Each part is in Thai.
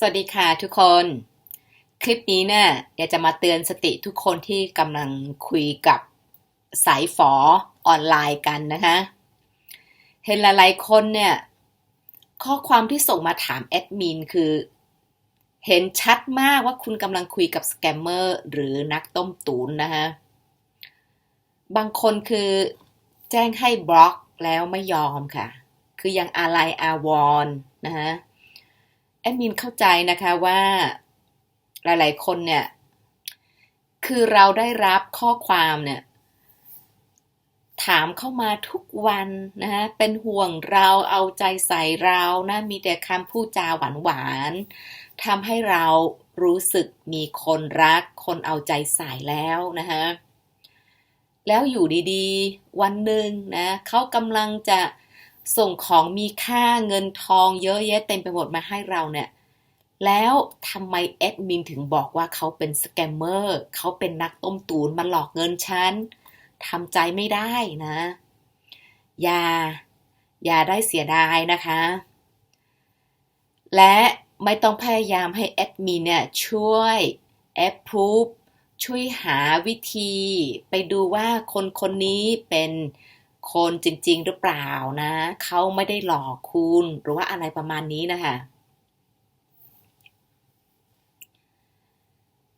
สวัสดีค่ะทุกคน คลิปนี้เนี่ยอยากจะมาเตือนสติทุกคนที่กำลังคุยกับสายฝอออนไลน์กันนะคะเห็นหลายๆคนเนี่ย ข้อความที่ส่งมาถามแอดมินคือ เห็นชัดมากว่าคุณกำลังคุยกับสแกมเมอร์หรือนักต้มตูนนะคะบางคนคือแจ้งให้บล็อกแล้วไม่ยอมค่ะ คือยังอะไรอาวรณ์นะคะ ดมินเข้าใจนะคะว่าหลาย ๆ คนเนี่ย คือเราได้รับข้อความเนี่ยถามเข้ามาทุกวันนะฮะเป็นห่วงเราเอาใจใส่เรานะมีแต่คำพูดจาหวานหวานๆทำให้เรารู้สึกมีคนรัก คนเอาใจใส่แล้วนะฮะแล้วอยู่ดีๆ วันหนึ่งนะเขากำลังจะ ส่งของมีค่าเงินทองเยอะแยะเต็มไปหมดมาให้เราเนี่ย แล้วทำไมแอดมินถึงบอกว่าเขาเป็นสแกมเมอร์เขาเป็นนักต้มตูนมาหลอกเงินฉันทำใจไม่ได้นะ อย่า อย่าได้เสียดายนะคะ และไม่ต้องพยายามให้แอดมินเนี่ยช่วยแอปพูฟช่วยหาวิธี ไปดูว่าคนคนนี้เป็น คนจริง ๆ หรือเปล่านะ เขาไม่ได้หลอกคุณหรือว่าอะไรประมาณนี้นะคะ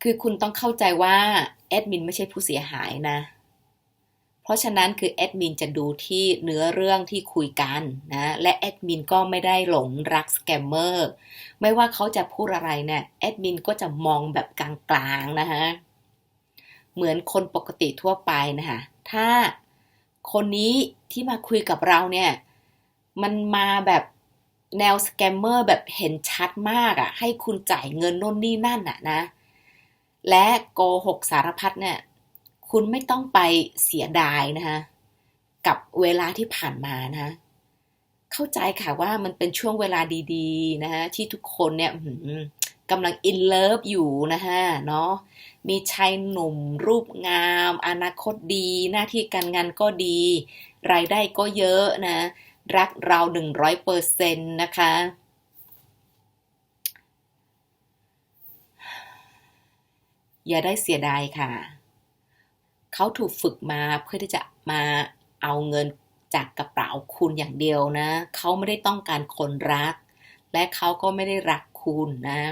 คือคุณต้องเข้าใจว่าแอดมินไม่ใช่ผู้เสียหายนะ เพราะฉะนั้นคือแอดมินจะดูที่เนื้อเรื่องที่คุยกันนะ และแอดมินก็ไม่ได้หลงรักสแกมเมอร์ ไม่ว่าเขาจะพูดอะไรเนี่ยแอดมินก็จะมองแบบกลางๆนะคะ เหมือนคนปกติทั่วไปนะคะ ถ้า คนนี้ที่มาคุยกับเราเนี่ย มันมาแบบแนวสแกมเมอร์แบบเห็นชัดมากอะ่ะ ให้คุณจ่ายเงินน่นนี่นั่นอะนะ และโกหกสารพัดเนี่ย คุณไม่ต้องไปเสียดายนะคะกับเวลาที่ผ่านมานะเข้าใจค่ะว่ามันเป็นช่วงเวลาดี ๆ นะคะที่ทุกคนเนี่ย กำลังอินเลิฟอยู่นะฮะเนาะมีชายหนุ่ม รูปงาม อนาคตดี หน้าที่การงานก็ดี รายได้ก็เยอะนะ รักเราหนึ่งร้อยเปอร์เซ็นต์นะคะ อย่าได้เสียดายค่ะ เขาถูกฝึกมาเพื่อที่จะมาเอาเงินจากกระเป๋าคุณอย่างเดียวนะ เขาไม่ได้ต้องการคนรัก และเขาก็ไม่ได้รักคุณนะ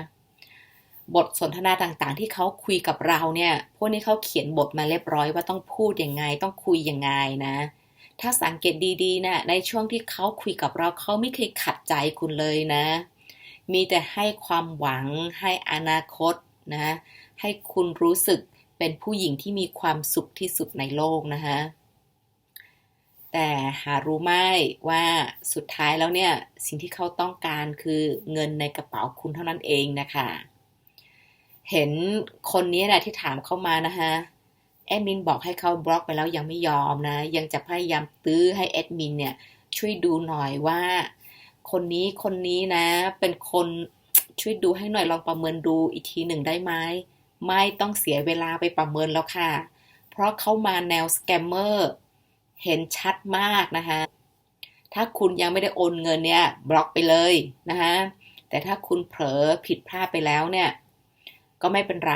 บทสนทนาต่างๆ ที่เขาคุยกับเราเนี่ย พวกนี้เขาเขียนบทมาเรียบร้อยว่าต้องพูดยังไง ต้องคุยยังไงนะ ถ้าสังเกตดีๆนะในช่วงที่เขาคุยกับเราเขาไม่เคยขัดใจคุณเลยนะ มีแต่ให้ความหวัง ให้อนาคตนะ ให้คุณรู้สึกเป็นผู้หญิงที่มีความสุขที่สุดในโลกนะคะแต่หารู้ไหมว่าสุดท้ายแล้วเนี่ย สิ่งที่เขาต้องการคือเงินในกระเป๋าคุณเท่านั้นเองนะคะ เห็นคนนี้แหละที่ถามเข้ามานะคะแอดมินบอกให้เขาบล็อกไปแล้วยังไม่ยอมนะ ยังจะพยายามตื้อให้แอดมินเนี่ย ช่วยดูหน่อยว่า คนนี้คนนี้นะ เป็นคนช่วยดูให้หน่อยลองประเมินดูอีกทีหนึ่งได้ไหมไม่ต้องเสียเวลาไปประเมินแล้วค่ะ เพราะเขามาแนวสแกมเมอร์เห็นชัดมากนะคะ ถ้าคุณยังไม่ได้โอนเงินเนี่ยบล็อกไปเลยนะคะแต่ถ้าคุณเผลอผิดพลาดไปแล้วเนี่ย ก็ไม่เป็นไร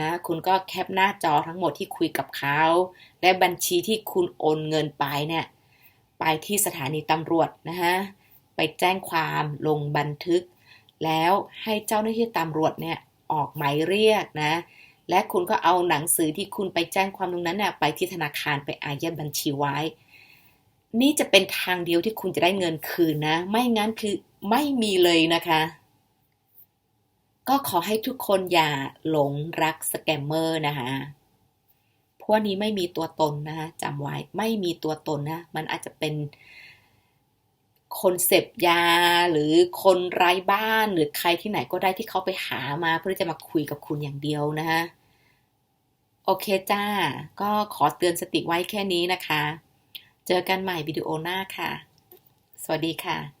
นะ คุณก็แคปหน้าจอทั้งหมดที่คุยกับเขา และบัญชีที่คุณโอนเงินไปเนี่ย ไปที่สถานีตำรวจนะฮะ ไปแจ้งความลงบันทึก แล้วให้เจ้าหน้าที่ตำรวจเนี่ยออกหมายเรียกนะ และคุณก็เอาหนังสือที่คุณไปแจ้งความตรงนั้นเนี่ยไปที่ธนาคารไปอายัดบัญชีไว้ นี่จะเป็นทางเดียวที่คุณจะได้เงินคืนนะ ไม่งั้นคือไม่มีเลยนะคะ ก็ขอให้ทุกคนอย่าหลงรักสแกมเมอร์นะคะพวกนี้ไม่มีตัวตนนะคะจำไว้ไม่มีตัวตนนะ มันอาจจะเป็นคนเสพยาหรือคนไร้บ้านหรือใครที่ไหนก็ได้ที่เขาไปหามาเพื่อจะมาคุยกับคุณอย่างเดียวนะคะโอเคจ้า ก็ขอเตือนสติไว้แค่นี้นะคะ เจอกันใหม่วิดีโอหน้าค่ะ สวัสดีค่ะ